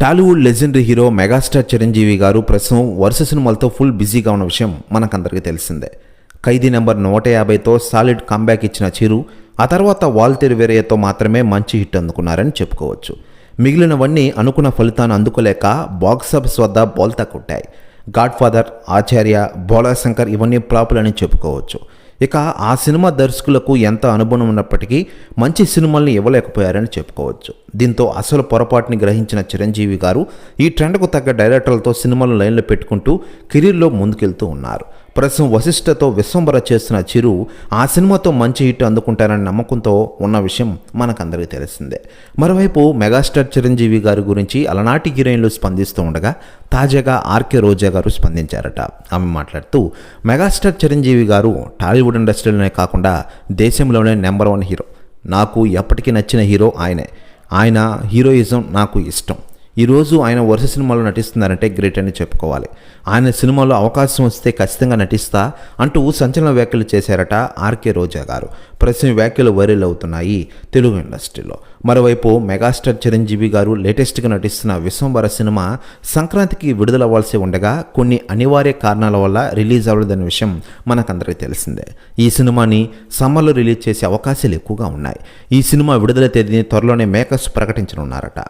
Tollywood legendary hero megastar Chiranjeevi garu ప్రస్తుతం వరుస సినిమాలతో ఫుల్ బిజీగా ఉన్న విషయం మనకందరికీ తెలిసిందే. ఖైదీ నెంబర్ నూట యాభైతో సాలిడ్ కంబ్యాక్ ఇచ్చిన చిరు ఆ తర్వాత వాల్తెరు వేరేయతో మాత్రమే మంచి హిట్ అందుకున్నారని చెప్పుకోవచ్చు. మిగిలినవన్నీ అనుకున్న ఫలితాన్ని అందుకోలేక బాక్సాఫీస్ వద్ద బోల్తా కొట్టాయి. గాడ్ ఫాదర్ ఆచార్య బోలాశంకర్ ఇవన్నీ ఫ్లాపులని చెప్పుకోవచ్చు. ఇక ఆ సినిమా దర్శకులకు ఎంత అనుభవం ఉన్నప్పటికీ మంచి సినిమాల్ని ఇవ్వలేకపోయారని చెప్పుకోవచ్చు. దీంతో అసలు పొరపాటుని గ్రహించిన చిరంజీవి గారు ఈ ట్రెండ్కు తగ్గ డైరెక్టర్లతో సినిమాలు లైన్లో పెట్టుకుంటూ కెరీర్లో ముందుకెళ్తూ ఉన్నారు. ప్రస్తుతం వశిష్ఠతో విశ్వంబర చేస్తున్న చిరు ఆ సినిమాతో మంచి హిట్ అందుకుంటారని నమ్మకంతో ఉన్న విషయం మనకందరికీ తెలిసిందే. మరోవైపు మెగాస్టార్ చిరంజీవి గారి గురించి అలనాటి హీరోయిన్లు స్పందిస్తూ ఉండగా తాజాగా ఆర్కే రోజా గారు స్పందించారట. ఆమె మాట్లాడుతూ మెగాస్టార్ చిరంజీవి గారు టాలీవుడ్ ఇండస్ట్రీలోనే కాకుండా దేశంలోనే నెంబర్ వన్ హీరో. నాకు ఎప్పటికీ నచ్చిన హీరో ఆయనే. ఆయన హీరోయిజం నాకు ఇష్టం. ఈరోజు ఆయన వరుస సినిమాలో నటిస్తున్నారంటే గ్రేట్ అని చెప్పుకోవాలి. ఆయన సినిమాలో అవకాశం వస్తే ఖచ్చితంగా నటిస్తా అంటూ సంచలన వ్యాఖ్యలు చేశారట ఆర్కే రోజా గారు. ప్రస్తుతం వ్యాఖ్యలు వైరల్ అవుతున్నాయి తెలుగు ఇండస్ట్రీలో. మరోవైపు మెగాస్టార్ చిరంజీవి గారు లేటెస్ట్గా నటిస్తున్న విశ్వంబర సినిమా సంక్రాంతికి విడుదలవ్వాల్సి ఉండగా కొన్ని అనివార్య కారణాల వల్ల రిలీజ్ అవ్వలేదనే విషయం మనకందరికీ తెలిసిందే. ఈ సినిమాని సమ్మర్లో రిలీజ్ చేసే అవకాశాలు ఎక్కువగా ఉన్నాయి. ఈ సినిమా విడుదల తేదీని త్వరలోనే మేకర్స్ ప్రకటించనున్నారట.